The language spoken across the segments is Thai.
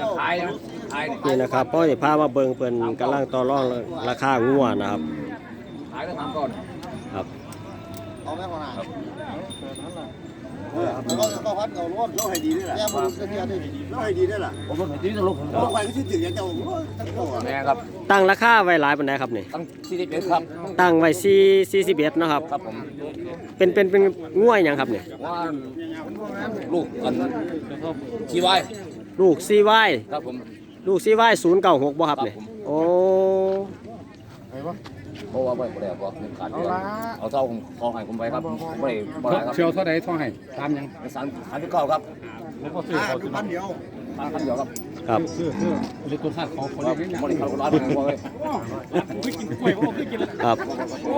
จะขายนะขายนี่นะครับพ่อจะพามาเบิ่งเพิ่นกำลังต่อรองราคางัวนะครับขายต้องทำก่อนครับเอาแม่คนไหนเออแล้วก็ก็พัดเอารถโลให้ดีด้วยล่ะแย่มันก็เทียได้ดีโลให้ดีด้วยล่ะผมเป็นที่ตลกผมโลไปก็ชื่อถึงอย่างเจ้าตั้งตัวแม่ครับ ตั้งราคาไว้หลายปานใดครับนี่ตั้งที่ที่เป็นครับ ตั้งไว้4 41เนาะครับ ครับผม เป็นเป็นเป็นงัวหยังครับนี่ว่าลูกกันชีไว้ ลูก CY ครับผมลูก CY 096บ่ครับนี่ครับผมโอ้เพราะว่าไม่ได้บอกเป็นขาดเอาเท่าผมขอให้ผมไปครับผมไม่ได้บ่ได้ครับเชียวเท่าใดเท่าให้ตามยังเป็นสารสารที่เก้าครับอ่าคือพันเดียวทางคันเดียวครับครับคือคือหรือตัวคาดของคนครับเลี้ยงยังบริการร้านผมบอกเลยคือกินกล้วยโอ้คือกินครับโอ้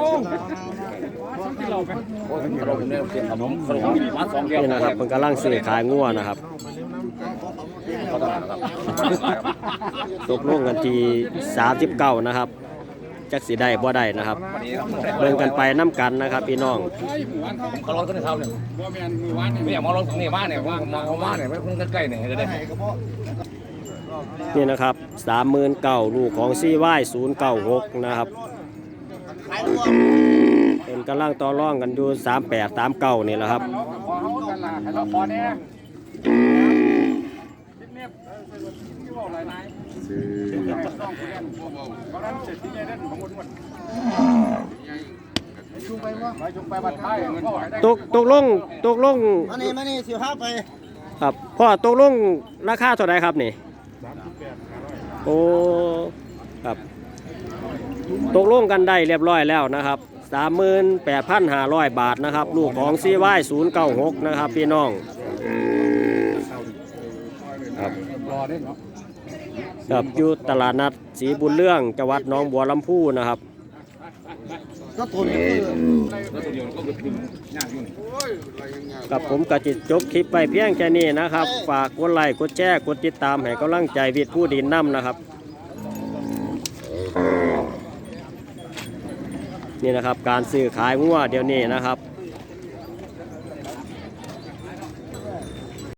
ที่เราไปโอ้ยขนมเนี่ยเสียขนมขนมร้านสองแก้วนี่นะครับเพิ่นกำลังซื้อขายงัวนะครับ เขาตลาดครับตกลงกันที่39นะครับ จักสิได้บ่ได้นะครับวันนี้ครับเบิ่งกันไปน้กันนะครับพี่น้องไอ้หมู่บ้านเขาเขาลองต้นเขาเนี่ยบ่แม่นหมู่บ้านนี่ไม่อยากมาลองตรงนี้บ้านเนี่ยว่ามองบ้านเนี่ยไม่คุ้นใกล้ๆเนี่ยจะได้นี่นะครับ39,000ลูกของ CY 096นะครับขายรวมเป็นกำลังต่อรองกันอยู่38 39นี่แหละครับขอเขากันล่ะให้เราขอแน่คิดเนี่ยที่ว่าหลายนายต้องผู้เล่นบ่บ่เขานั้นเสร็จที่ใหญ่เล่นของคนคนชุงไปว่าไปชุงไปบั ดท้ายเงินบ่ได้ตกตกลงตกลงมานี่มานี่สิห้าไปครับพ่อตกลงราคาเท่าไหร่ครับนี่โอ้ครับตกลงกันได้เรียบร้อยแล้วนะครับ38,500 บาทนะครับ ลูกของ CY 096 นะครับ พี่น้องครับรอ ได้เนาะครับอยู่ตลาดนัดศรีบุญเรื่องจังหวัดหนองบัวลำพูนะครับก็ทนคือแล้วตัวเดียวก็คือพิมพ์ยากอยู่นี่กับผมกจิจบคลิปไปเพียงแค่นี้นะครับ ฝากกดไลค์กดแชร์กดติดตามให้กำลังใจวิทย์ผู้ดินน้ำนะครับ นี่นะครับการซื้อขายงัวเดี๋ยวนี้นะครับ